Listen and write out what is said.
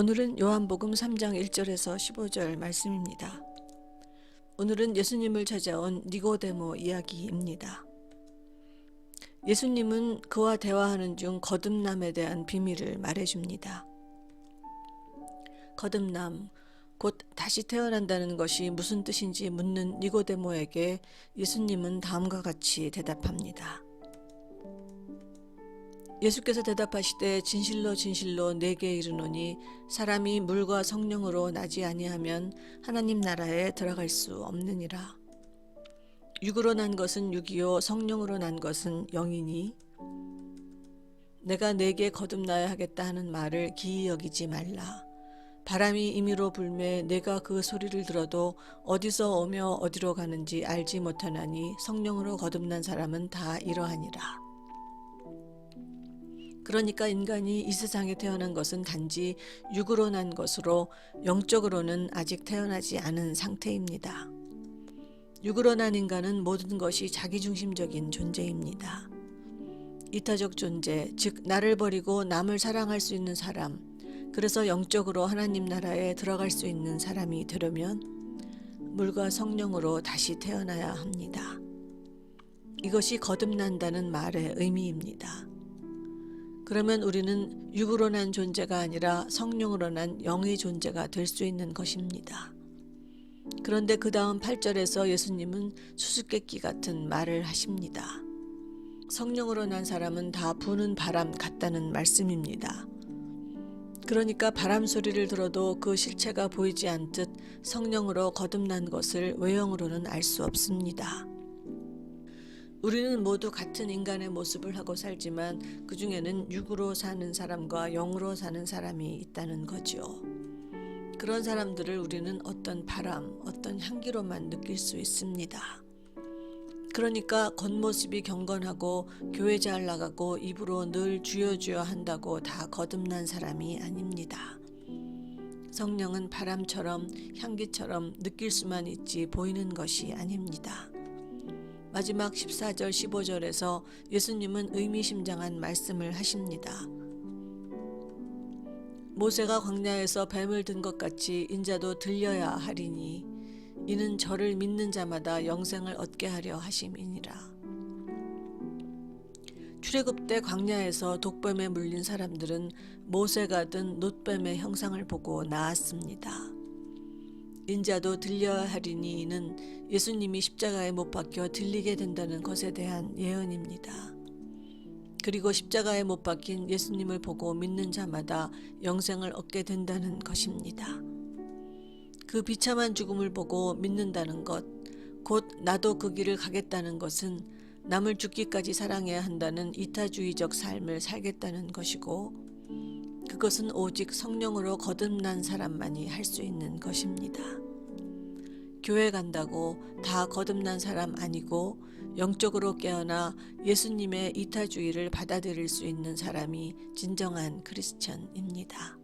오늘은 요한복음 3장 1절에서 15절 말씀입니다. 오늘은 예수님을 찾아온 니고데모 이야기입니다. 예수님은 그와 대화하는 중 거듭남에 대한 비밀을 말해줍니다. 거듭남, 곧 다시 태어난다는 것이 무슨 뜻인지 묻는 니고데모에게 예수님은 다음과 같이 대답합니다. 예수께서 대답하시되 진실로 진실로 내게 이르노니 사람이 물과 성령으로 나지 아니하면 하나님 나라에 들어갈 수 없느니라. 육으로 난 것은 육이요 성령으로 난 것은 영이니 내가 내게 거듭나야 하겠다 하는 말을 기이 여기지 말라. 바람이 임의로 불매 내가 그 소리를 들어도 어디서 오며 어디로 가는지 알지 못하나니 성령으로 거듭난 사람은 다 이러하니라. 그러니까 인간이 이 세상에 태어난 것은 단지 육으로 난 것으로 영적으로는 아직 태어나지 않은 상태입니다. 육으로 난 인간은 모든 것이 자기중심적인 존재입니다. 이타적 존재, 즉 나를 버리고 남을 사랑할 수 있는 사람, 그래서 영적으로 하나님 나라에 들어갈 수 있는 사람이 되려면 물과 성령으로 다시 태어나야 합니다. 이것이 거듭난다는 말의 의미입니다. 그러면 우리는 육으로 난 존재가 아니라 성령으로 난 영의 존재가 될 수 있는 것입니다. 그런데 그 다음 8절에서 예수님은 수수께끼 같은 말을 하십니다. 성령으로 난 사람은 다 부는 바람 같다는 말씀입니다. 그러니까 바람 소리를 들어도 그 실체가 보이지 않듯 성령으로 거듭난 것을 외형으로는 알 수 없습니다. 우리는 모두 같은 인간의 모습을 하고 살지만 그 중에는 육으로 사는 사람과 영으로 사는 사람이 있다는 거죠. 그런 사람들을 우리는 어떤 바람, 어떤 향기로만 느낄 수 있습니다. 그러니까 겉모습이 경건하고 교회 잘 나가고 입으로 늘 주여 주여 한다고 다 거듭난 사람이 아닙니다. 성령은 바람처럼 향기처럼 느낄 수만 있지 보이는 것이 아닙니다. 마지막 14절 15절에서 예수님은 의미심장한 말씀을 하십니다. 모세가 광야에서 뱀을 든 것 같이 인자도 들려야 하리니 이는 저를 믿는 자마다 영생을 얻게 하려 하심이니라. 출애굽 때 광야에서 독뱀에 물린 사람들은 모세가 든 놋뱀의 형상을 보고 나았습니다. 인자도 들려야 하리니 이는 예수님이 십자가에 못 박혀 들리게 된다는 것에 대한 예언입니다. 그리고 십자가에 못 박힌 예수님을 보고 믿는 자마다 영생을 얻게 된다는 것입니다. 그 비참한 죽음을 보고 믿는다는 것, 곧 나도 그 길을 가겠다는 것은 남을 죽기까지 사랑해야 한다는 이타주의적 삶을 살겠다는 것이고, 그것은 오직 성령으로 거듭난 사람만이 할 수 있는 것입니다. 교회 간다고 다 거듭난 사람 아니고 영적으로 깨어나 예수님의 이타주의를 받아들일 수 있는 사람이 진정한 크리스천입니다.